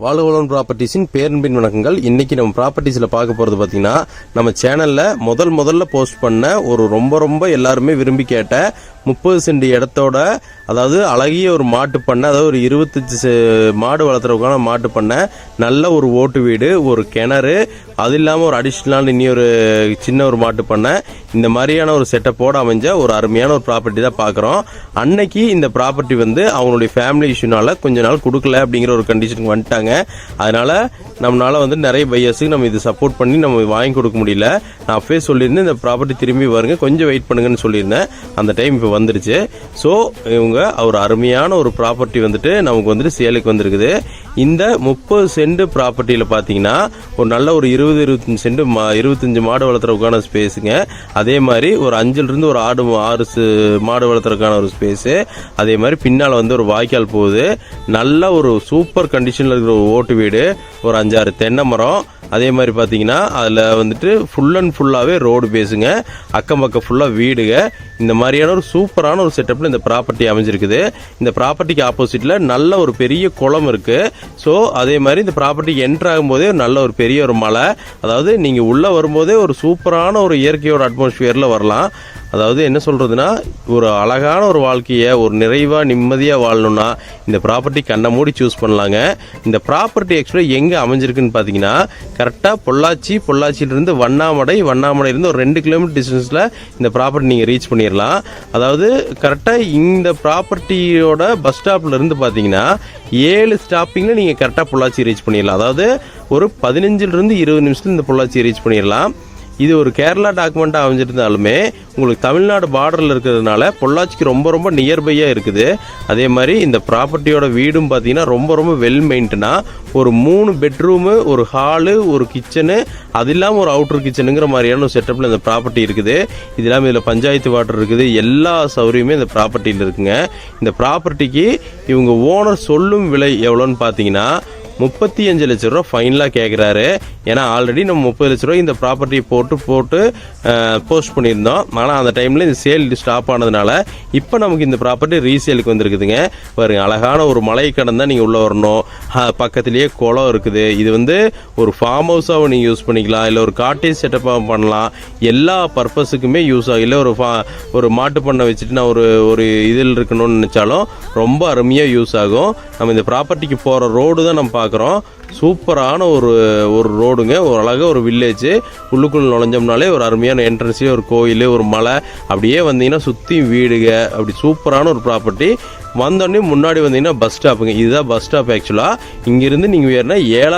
வாழ்வளம் ப்ராப்பர்ட்டிஸின் பேரன்பின் வணக்கங்கள். இன்னைக்கு நம்ம ப்ராப்பர்ட்டிஸில் பார்க்க போகிறது பார்த்தீங்கன்னா நம்ம சேனலில் முதல் முதல்ல போஸ்ட் பண்ண ஒரு ரொம்ப ரொம்ப எல்லாருமே விரும்பி கேட்ட முப்பது சென்ட் இடத்தோட அதாவது அழகிய ஒரு மாட்டு பண்ணை அதாவது ஒரு இருபத்தஞ்சு செ- மாடு வளர்த்துறதுக்கான மாட்டு பண்ணை நல்ல ஒரு ஓட்டு வீடு ஒரு கிணறு அது இல்லாமல் ஒரு அடிஷ்னலான இனி ஒரு சின்ன ஒரு மாட்டு பண்ணை. இந்த மாதிரியான ஒரு செட்டப்போடு அமைஞ்ச ஒரு அருமையான ஒரு ப்ராப்பர்ட்டி தான் பார்க்குறோம் அன்னைக்கு இந்த ப்ராப்பர்ட்டி வந்து அவங்களுடைய ஃபேமிலி இஷ்யூனால கொஞ்ச நாள் கொடுக்கல அப்படிங்கிற ஒரு கண்டிஷனுக்கு வந்துட்டாங்க. அதனால் நம்மளால வந்து நிறைய பையர்ஸுக்கு நம்ம இது சப்போர்ட் பண்ணி நம்ம வாங்கி கொடுக்க முடியல. நான் அப்பவே சொல்லியிருந்தேன் இந்த ப்ராப்பர்ட்டி திரும்பி வருங்க கொஞ்சம் வெயிட் பண்ணுங்கன்னு சொல்லியிருந்தேன். அந்த டைம் இப்போ வந்துருச்சு. ஸோ இவங்க ஒரு அருமையான ஒரு ப்ராப்பர்ட்டி வந்துட்டு நமக்கு வந்துட்டு சேலுக்கு வந்திருக்குது. இந்த முப்பது சென்ட் ப்ராப்பர்ட்டியில் பார்த்தீங்கன்னா ஒரு நல்ல ஒரு இருபது இருபத்தஞ்சு சென்ட் மா இருபத்தஞ்சு மாடு வளர்த்துறதுக்கான ஸ்பேஸுங்க அதே மாதிரி ஒரு அஞ்சுலேருந்து ஒரு ஆடு ஆறு மாடு வளர்த்துறதுக்கான ஒரு ஸ்பேஸு அதே மாதிரி பின்னால் வந்து ஒரு வாய்க்கால் போகுது. நல்ல ஒரு சூப்பர் கண்டிஷனில் இருக்கிற ஒரு ஓட்டு வீடு. ஒரு அஞ்சாறு தென்னை மரம். அதே மாதிரி பார்த்தீங்கன்னா அதில் வந்துட்டு ஃபுல் அண்ட் ஃபுல்லாகவே ரோடு பேஸுங்க அக்கம் பக்கம் ஃபுல்லாக வீடுங்க. இந்த மாதிரியான ஒரு சூப்பரான ஒரு செட்டப்பில் இந்த ப்ராப்பர்ட்டி அமைஞ்சிருக்குது. இந்த ப்ராப்பர்ட்டிக்கு ஆப்போசிட்டில் நல்ல ஒரு பெரிய குளம் இருக்குது ஸோ அதே மாதிரி இந்த ப்ராப்பர்ட்டிக்கு என்ட்ரு ஆகும்போதே நல்ல ஒரு பெரிய ஒரு மலை. அதாவது நீங்கள் உள்ளே வரும்போதே ஒரு சூப்பரான ஒரு இயற்கையோட அட்மாஸ்ஃபியரில் வரலாம். அதாவது என்ன சொல்கிறதுனா ஒரு அழகான ஒரு வாழ்க்கையை ஒரு நிறைவாக நிம்மதியாக வாழணும்னா இந்த ப்ராப்பர்ட்டி கண்ணை மூடி சூஸ் பண்ணலாங்க. இந்த ப்ராப்பர்ட்டி ஆக்சுவலாக எங்கே அமைஞ்சிருக்குன்னு பார்த்தீங்கன்னா கரெக்டாக பொள்ளாச்சி பொள்ளாச்சியிலிருந்து வண்ணாமடை வண்ணாமடையிலிருந்து ஒரு ரெண்டு கிலோமீட்டர் டிஸ்டன்ஸில் இந்த ப்ராப்பர்ட்டி நீங்கள் ரீச் பண்ணிடலாம் அதாவது கரெக்டாக இந்த ப்ராப்பர்ட்டியோட பஸ் ஸ்டாப்லேருந்து பார்த்தீங்கன்னா ஏழு ஸ்டாப்பிங்கில் நீங்கள் கரெக்டாக பொள்ளாச்சி ரீச் பண்ணிடலாம் அதாவது ஒரு பதினஞ்சிலிருந்து இருபது நிமிஷத்தில் இந்த பொள்ளாச்சி ரீச் பண்ணிடலாம் இது ஒரு கேரளா டாக்குமெண்ட்டாக அமைஞ்சிருந்தாலுமே உங்களுக்கு தமிழ்நாடு பார்டரில் இருக்கிறதுனால பொள்ளாச்சிக்கு ரொம்ப ரொம்ப நியர்பையாக இருக்குது. அதே மாதிரி இந்த ப்ராப்பர்ட்டியோட வீடும் பார்த்தீங்கன்னா ரொம்ப ரொம்ப வெல் மெயின்டனாக ஒரு மூணு பெட்ரூமு ஒரு ஹாலு ஒரு கிச்சனு அது இல்லாமல் ஒரு அவுட்டர் கிச்சனுங்கிற மாதிரியான ஒரு செட்டப்பில் இந்த ப்ராப்பர்ட்டி இருக்குது. இது இல்லாமல் இதில் பஞ்சாயத்து வாட்டர் இருக்குது. எல்லா சௌகரியமே இந்த ப்ராப்பர்ட்டியில் இருக்குங்க. இந்த ப்ராப்பர்ட்டிக்கு இவங்க ஓனர் சொல்லும் விலை எவ்வளோன்னு பார்த்தீங்கன்னா முப்பத்தி அஞ்சு லட்ச ரூபா ஃபைனலாக கேட்குறாரு ஏன்னா ஆல்ரெடி நம்ம முப்பது லட்ச ரூபாய் இந்த ப்ராப்பர்ட்டியை போட்டு போட்டு போஸ்ட் பண்ணியிருந்தோம். ஆனால் அந்த டைமில் இந்த சேல் ஸ்டாப் ஆனதுனால இப்போ நமக்கு இந்த ப்ராப்பர்ட்டி ரீசேலுக்கு வந்திருக்குதுங்க. பாருங்க அழகான ஒரு மலை கடந்தால் நீங்கள் உள்ளே வரணும். பக்கத்துலேயே குளம் இருக்குது. இது வந்து ஒரு ஃபார்ம் ஹவுஸாகவும் நீங்கள் யூஸ் பண்ணிக்கலாம். இல்லை ஒரு காட்டேஜ் செட்டப்பாக பண்ணலாம். எல்லா பர்பஸுக்குமே யூஸ் ஆகும் இல்லை ஒரு ஃபா ஒரு மாட்டு பண்ணை வச்சுட்டு நான் ஒரு ஒரு இதில் இருக்கணும்னு நினச்சாலும் ரொம்ப அருமையாக யூஸ் ஆகும். நம்ம இந்த ப்ராப்பர்ட்டிக்கு போகிற ரோடு தான் நம்ம பார்க்குறோம். சூப்பரான ஒரு ஒரு ரோடுங்க. ஒரு அழகாக ஒரு வில்லேஜ் உள்ளுக்குள்ளே நுழைஞ்சோம்னாலே ஒரு அருமையான என்ட்ரன்ஸே ஒரு கோயில் ஒரு மலை. அப்படியே வந்தீங்கன்னா சுற்றி வீடுங்க. அப்படி சூப்பரான ஒரு ப்ராப்பர்ட்டி வந்தோடனே முன்னாடி வந்தீங்கன்னா பஸ் ஸ்டாப்புங்க இதுதான் பஸ் ஸ்டாப் ஆக்சுவலாக இங்கேருந்து நீங்கள் வேறுனா ஏழா